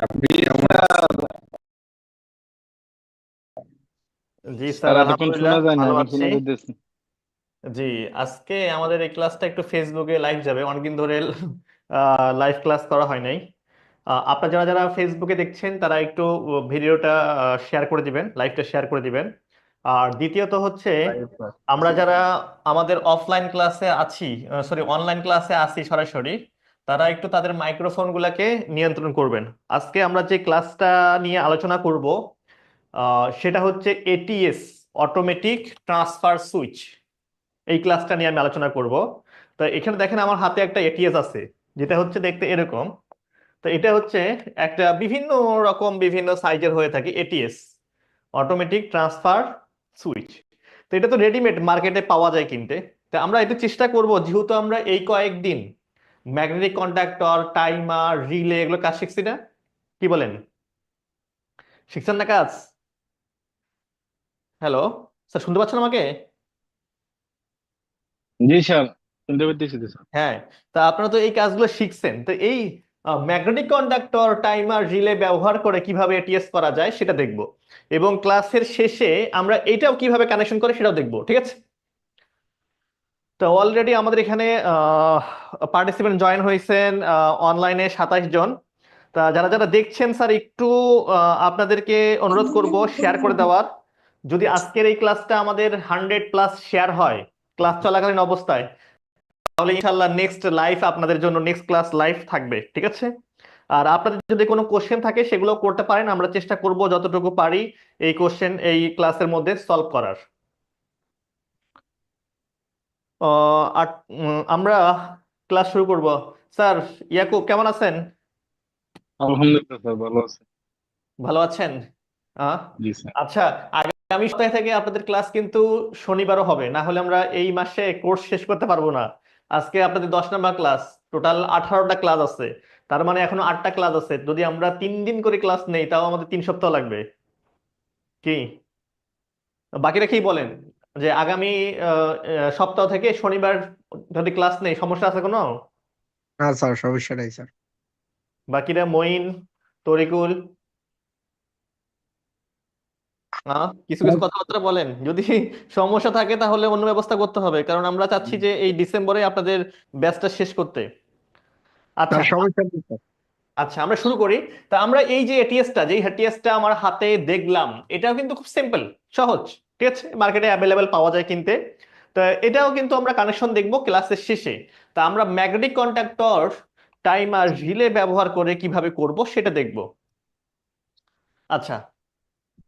আপনি আমার জি স্যার আজকে আমাদের এই ক্লাসটা একটু ফেসবুকে লাইভ যাবে। অনেকদিন ধরে লাইভ ক্লাস করা হয় নাই। আহ, আপনারা যারা যারা ফেসবুকে দেখছেন তারা একটু ভিডিওটা শেয়ার করে দিবেন লাইভটা শেয়ার করে দিবেন। আর দ্বিতীয়ত হচ্ছে আমরা যারা আমাদের অফলাইন ক্লাসে আছি সরি অনলাইন ক্লাসে আছি সরাসরি তারা একটু তাদের মাইক্রোফোন গুলাকে নিয়ন্ত্রণ করবেন। আজকে আমরা যে ক্লাসটা নিয়ে আলোচনা করব সেটা হচ্ছে এটিএস অটোমেটিক ট্রান্সফার সুইচ এই ক্লাসটা নিয়ে আমি আলোচনা করব। তো এখানে দেখেন আমার হাতে একটা এটিএস আছে, যেটা হচ্ছে দেখতে এরকম। তো এটা হচ্ছে একটা বিভিন্ন রকম, বিভিন্ন সাইজের হয়ে থাকে এটিএস অটোমেটিক ট্রান্সফার সুইচ তো এটা তো রেডিমেড মার্কেটে পাওয়া যায় কিনতে। তো আমরা এটা চেষ্টা করব, যেহেতু আমরা এই কয়েকদিন ম্যাগনেটিক কন্ডাক্টর টাইমার রিলে এগুলো কাজ শিখছি না? কি বলেন? শিখছেন না কাজ? হ্যালো স্যার শুনতে পাচ্ছেন আমাকে? জি স্যার। শুনতে স্যার। হ্যাঁ তা আপনারা তো এই কাজগুলো শিখছেন। তো এই ম্যাগনেটিক কন্ডাক্টর টাইমার রিলে ব্যবহার করে কীভাবে এটিএস করা যায় সেটা দেখব। এবং ক্লাসের শেষে আমরা এইটাও কীভাবে কানেকশন করে সেটাও দেখব ঠিক আছে? তো অলরেডি আমাদের এখানে পার্টিসিপেন্ট জয়েন হয়েছেন অনলাইনে সাতাইশ জন। তা যারা যারা দেখছেন স্যার একটু আপনাদেরকে অনুরোধ করব শেয়ার করে দেওয়ার। যদি আজকের এই ক্লাসটা আমাদের হান্ড্রেড প্লাস শেয়ার হয় ক্লাস চলাকালীন অবস্থায়, তাহলে ইনশাল্লাহ নেক্সট লাইভ আপনাদের জন্য নেক্সট ক্লাস লাইভ থাকবে, ঠিক আছে? আর আপনাদের যদি কোনো কোশ্চেন থাকে সেগুলো করতে পারেন। আমরা চেষ্টা করব যতটুকু পারি এই কোশ্চেন এই ক্লাসের মধ্যে সলভ করার। আমরা ক্লাস শুরু করব। স্যার ইয়াকুব কেমন আছেন? আলহামদুলিল্লাহ স্যার ভালো আছে। ভালো আছেন? আচ্ছা আগামী সপ্তাহে থেকে আপনাদের ক্লাস কিন্তু শনিবারও হবে না হলে আমরা এই মাসে কোর্স শেষ করতে পারব না। আজকে আপনাদের দশ নম্বর ক্লাস টোটাল আঠারোটা ক্লাস আছে। তার মানে এখনও আটটা ক্লাস আছে। যদি আমরা তিন দিন করে ক্লাস নেই তাও আমাদের তিন সপ্তাহ লাগবে। কি? বাকিরা কি বলেন? যে আগামী সপ্তাহ থেকে শনিবার যদি ক্লাস নেই সমস্যা আছে কোনো? না স্যার সমস্যা নাই স্যার বাকিরা মঈন তরিকুল কিছু কিছু কথাবার্তা বলেন। যদি সমস্যা থাকে তাহলে অন্য ব্যবস্থা করতে হবে কারণ আমরা চাচ্ছি যে এই ডিসেম্বরে আপনাদের ব্যাচটা শেষ করতে। আচ্ছা। সমস্যা নেই স্যার আচ্ছা আমরা শুরু করি। তা আমরা এই যে এটিএসটা যে এটিএসটা আমার হাতে দেখলাম এটাও কিন্তু খুব সিম্পল সহজ। ঠিক আছে? মার্কেটে অ্যাভেলেবেল পাওয়া যায় কিনতে। তো এটাও কিন্তু আমরা কানেকশন দেখব ক্লাসের শেষে। তা আমরা ম্যাগনেটিক টাইম আর রিলে ব্যবহার করে কীভাবে করব সেটা দেখব। আচ্ছা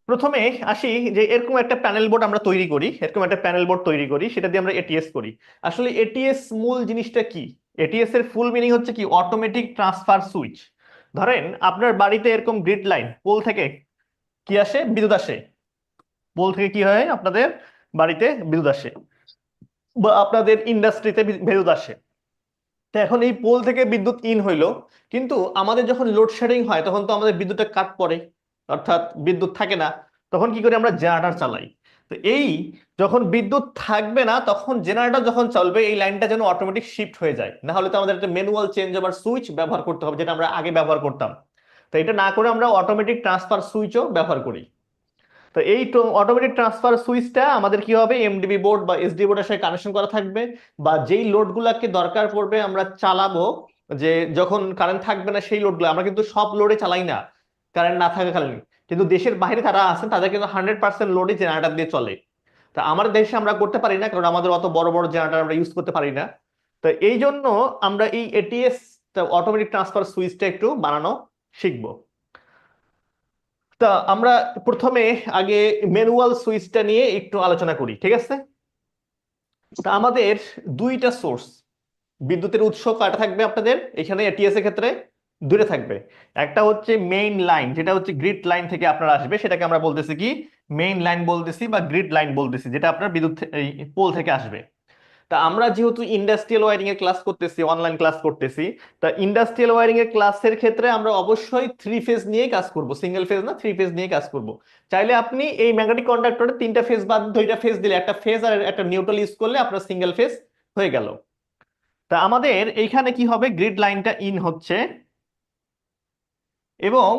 প্রথমে আসি যে এরকম একটা প্যানেল বোর্ড আমরা তৈরি করি, এরকম একটা প্যানেল বোর্ড তৈরি করি, সেটা দিয়ে আমরা এটিএস করি। আসলে এটিএস মূল জিনিসটা কি? এটিএস এর ফুল মিনিং হচ্ছে কি? অটোমেটিক ট্রান্সফার সুইচ ধরেন, আপনার বাড়িতে এরকম গ্রিড লাইন পোল থেকে কি আসে? বিদ্যুৎ আসে। পোল থেকে কি হয়? আপনাদের বাড়িতে বিদ্যুৎ আসে বা আপনাদের ইন্ডাস্ট্রিতে বিদ্যুৎ আসে। তো এখন এই পোল থেকে বিদ্যুৎ ইন হইল, কিন্তু আমাদের যখন লোডশেডিং হয়, তখন তো আমাদের বিদ্যুৎটা কাট পড়ে, অর্থাৎ বিদ্যুৎ থাকে না, তখন কি করি আমরা জেনারেটর চালাই। তো এই যখন বিদ্যুৎ থাকবে না, তখন জেনারেটর যখন চলবে, এই লাইনটা যেন অটোমেটিক শিফট হয়ে যায়। না হলে তো আমাদের একটা ম্যানুয়াল চেঞ্জ ওভার সুইচ ব্যবহার করতে হবে, যেটা আমরা আগে ব্যবহার করতাম। তো এটা না করে আমরা অটোমেটিক ট্রান্সফার সুইচও ব্যবহার করি। তো এই অটোমেটিক ট্রান্সফার সুইচটা আমাদের কি হবে? এমডিবি বোর্ড বা এসডি বোর্ডের সাথে কানেকশন করা থাকবে বা যেই লোডগুলোকে দরকার পড়বে আমরা চালাবো, যে যখন কারেন্ট থাকবে না সেই লোডগুলো আমরা কিন্তু সব লোডে চালাই না কারেন্ট না থাকাকালীন কিন্তু দেশের বাইরে তারা আছেন, তাদের কিন্তু হান্ড্রেড পার্সেন্ট লোডে জেনারেটর দিয়ে চলে। তা আমাদের দেশে আমরা করতে পারি না, কারণ আমাদের অত বড় বড় জেনারেটর আমরা ইউজ করতে পারি না। তো এই জন্য আমরা এই এটিএস অটোমেটিক ট্রান্সফার সুইচটা একটু বানানো শিখব। তা আমরা প্রথমে আগে ম্যানুয়াল সুইচটা নিয়ে একটু আলোচনা করি, ঠিক আছে? তা আমাদের দুইটা সোর্স, বিদ্যুতের উৎস কাটা থাকবে আপনাদের? এখানে এটিএস এর ক্ষেত্রে দূরে থাকবে। একটা হচ্ছে মেইন লাইন যেটা হচ্ছে গ্রিড লাইন থেকে আপনার আসবে, সেটাকে আমরা বলতেছি কি? মেইন লাইন বলতেছি বা গ্রিড লাইন বলতেছি, যেটা আপনার বিদ্যুৎ পোল থেকে আসবে। তা আমরা যেহেতু ইন্ডাস্ট্রিয়াল ওয়ারিং এর ক্লাস করতেছি অনলাইন ক্লাস করতেছি, তা ইন্ডাস্ট্রিয়াল ওয়ারিং এর ক্লাসের ক্ষেত্রে আমরা অবশ্যই থ্রি ফেজ নিয়ে কাজ করব সিঙ্গেল ফেজ না থ্রি ফেজ নিয়ে কাজ করব। চাইলে আপনি এই ম্যাগনেটিক কন্ডাক্টরে তিনটা ফেজ বা দুইটা ফেজ দিলে, একটা ফেজ আর একটা নিউট্রাল ইউজ করলে আপনার সিঙ্গেল ফেজ হয়ে গেল। তা আমাদের এইখানে কি হবে? গ্রিড লাইনটা ইন হচ্ছে। এবং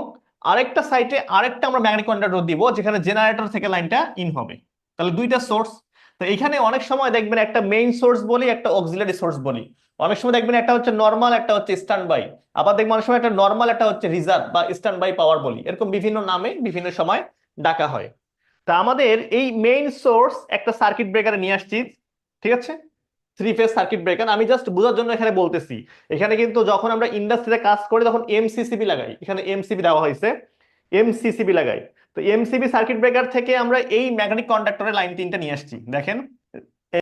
আরেকটা সাইটে আরেকটা আমরা ম্যাগনেটিক কন্ডাক্টর দিব, যেখানে জেনারেটর থেকে লাইনটা ইন হবে। তাহলে দুইটা সোর্স তো এখানে অনেক সময় দেখবেন একটা মেইন সোর্স বলি, একটা অক্সিলারি সোর্স বলি। অনেক সময় দেখবেন একটা হচ্ছে নর্মাল একটা হচ্ছে স্ট্যান্ড বাই আবার দেখবেন অনেক সময় একটা নর্মাল একটা হচ্ছে রিজার্ভ বা স্ট্যান্ড বাই পাওয়ার বলি। এরকম বিভিন্ন নামে বিভিন্ন সময় ডাকা হয়। তা আমাদের এই মেইন সোর্স একটা সার্কিট ব্রেকারে নিয়ে আসছি, ঠিক আছে? থ্রি ফেজ সার্কিট ব্রেকার আমি জাস্ট বোঝার জন্য এখানে বলতেছি। এখানে কিন্তু যখন আমরা ইন্ডাস্ট্রিতে কাজ করি, তখন এমসিসিবি লাগাই। এখানে এমসিবি দেওয়া হয়েছে। এমসিসিবি লাগাই। তো এমসিবি সার্কিট ব্রেকার থেকে আমরা এই ম্যাগনেটিক কন্ডাক্টরের লাইন তিনটা নিয়ে আসছি। দেখেন